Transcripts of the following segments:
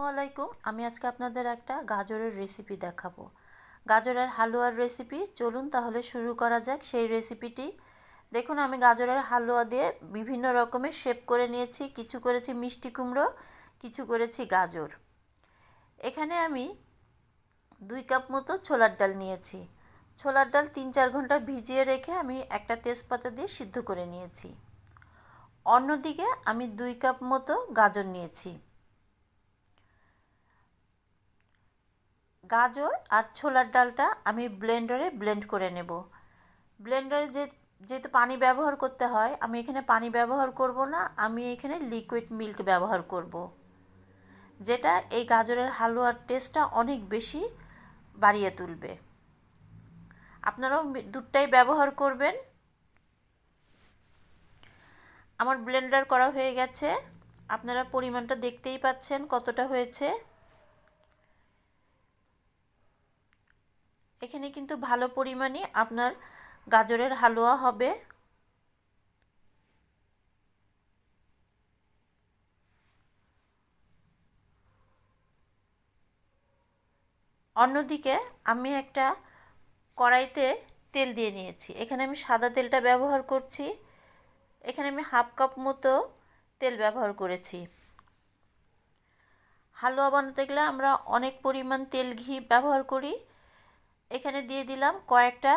আসসালামু আলাইকুম। আমি আজকে আপনাদের একটা গাজরের রেসিপি দেখাবো। গাজরের হালুয়ার রেসিপি চলুন তাহলে শুরু করা যাক সেই রেসিপিটি দেখুন, আমি গাজরের হালুয়া দিয়ে বিভিন্ন রকমের শেপ করে নিয়েছি। কিছু করেছি মিষ্টি কুমড়ো, কিছু করেছি গাজর। এখানে আমি দুই কাপ মতো ছোলার ডাল নিয়েছি। ছোলার ডাল তিন চার ঘণ্টা ভিজিয়ে রেখে আমি একটা তেজপাতা দিয়ে সিদ্ধ করে নিয়েছি। অন্যদিকে আমি দুই কাপ মতো গাজর নিয়েছি। গাজর আর ছোলার ডালটা আমি ব্লেন্ডারে ব্লেন্ড করে নেব। ব্লেন্ডারে যে, যেহেতু পানি ব্যবহার করতে হয়, আমি এখানে পানি ব্যবহার করব না, আমি এখানে লিকুইড মিল্ক ব্যবহার করব। যেটা এই গাজরের হালুয়ার টেস্টটা অনেক বেশি বাড়িয়ে তুলবে। আপনারাও দুধটাই ব্যবহার করবেন। আমার ব্লেন্ডার করা হয়ে গেছে। আপনারা পরিমাণটা দেখতেই পাচ্ছেন কতটা হয়েছে। এখানে কিন্তু ভালো পরিমাণে আপনার গাজরের হালুয়া হবে। অন্যদিকে আমি একটা কড়াইতে তেল দিয়ে নিয়েছি। এখানে আমি সাদা তেলটা ব্যবহার করছি। এখানে আমি হাফ কাপ মতো তেল ব্যবহার করেছি। হালুয়া বানাতে গেলে আমরা অনেক পরিমাণ তেল, ঘি ব্যবহার করি। এখানে দিয়ে দিলাম কয়েকটা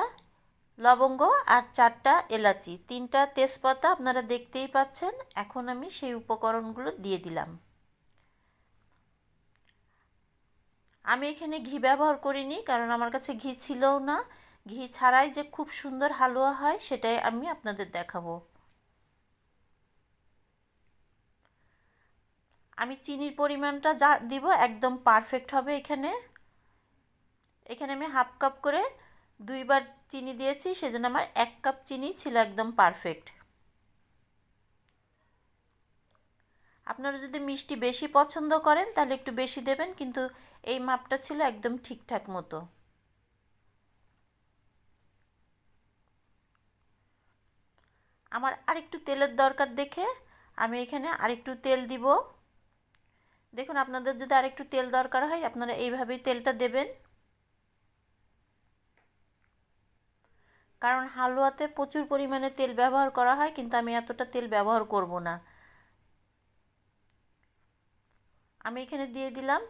লবঙ্গ আর চারটা এলাচি। তিনটা তেজপাতা আপনারা দেখতেই পাচ্ছেন। এখন আমি সেই উপকরণগুলো দিয়ে দিলাম। আমি এখানে ঘি ব্যবহার করিনি, কারণ আমার কাছে ঘি ছিলও না। ঘি ছাড়াই যে খুব সুন্দর হালুয়া হয়, সেটাই আমি আপনাদের দেখাবো। আমি চিনির পরিমাণটা যা দিব, একদম পারফেক্ট হবে এখানে। এখানে আমি হাফ কাপ করে দুইবার চিনি দিয়েছি, সেজন্য আমার এক কাপ চিনি ছিল একদম পারফেক্ট আপনারা যদি মিষ্টি বেশি পছন্দ করেন, তাহলে একটু বেশি দেবেন, কিন্তু এই মাপটা ছিল একদম ঠিকঠাক মতো। আমার আরেকটু তেলের দরকার দেখে আমি এখানে আরেকটু তেল দিব। দেখুন, আপনাদের যদি আরেকটু তেল দরকার হয়, আপনারা এইভাবেই তেলটা দেবেন। কারণ হালুয়াতে প্রচুর পরিমাণে তেল ব্যবহার করা হয়, কিন্তু আমি এতটা তেল ব্যবহার করব না। আমি এখানে দিয়ে দিলাম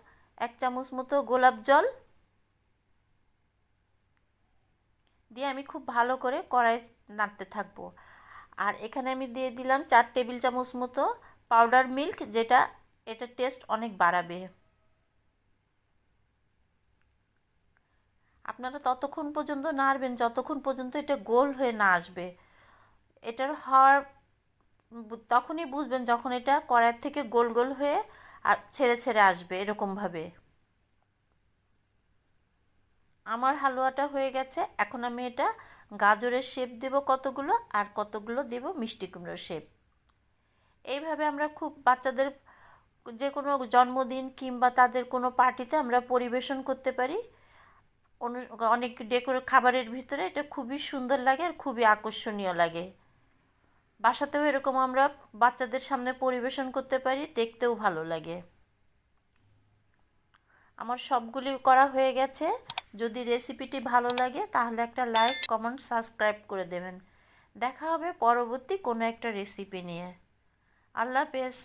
এক চামচ মতো গোলাপ জল। দিয়ে আমি খুব ভালো করে কড়াই নাড়তে থাকব। আর এখানে আমি দিয়ে দিলাম চার টেবিল চামচ মতো পাউডার মিল্ক যেটা এটা টেস্ট অনেক বাড়াবে। আপনারা ততক্ষণ পর্যন্ত নাড়বেন, যতক্ষণ পর্যন্ত এটা গোল হয়ে না আসবে। এটার হওয়ার তখনই বুঝবেন যখন এটা কড়াইয়ের থেকে গোল গোল হয়ে আর ছেড়ে ছেড়ে আসবে এরকমভাবে। আমার হালুয়াটা হয়ে গেছে, এখন আমি এটা গাজরের শেপ দেব কতগুলো আর কতগুলো দেব মিষ্টি কুমড়োর শেপ এইভাবে আমরা খুব বাচ্চাদের যে কোনো জন্মদিন কিংবা তাদের কোনো পার্টিতে আমরা পরিবেশন করতে পারি। অনেক ডেকোর, খাবারের ভিতরে এটা খুবই সুন্দর লাগে আর খুবই আকর্ষণীয় লাগে। বাসাতেও এরকম আমরা বাচ্চাদের সামনে পরিবেশন করতে পারি, দেখতেও ভালো লাগে। আমার সবগুলি করা হয়ে গেছে। যদি রেসিপিটি ভালো লাগে তাহলে একটা লাইক কমেন্ট সাবস্ক্রাইব করে দেবেন। দেখা হবে পরবর্তী কোনো একটা রেসিপি নিয়ে। আল্লাহ হাফেজ।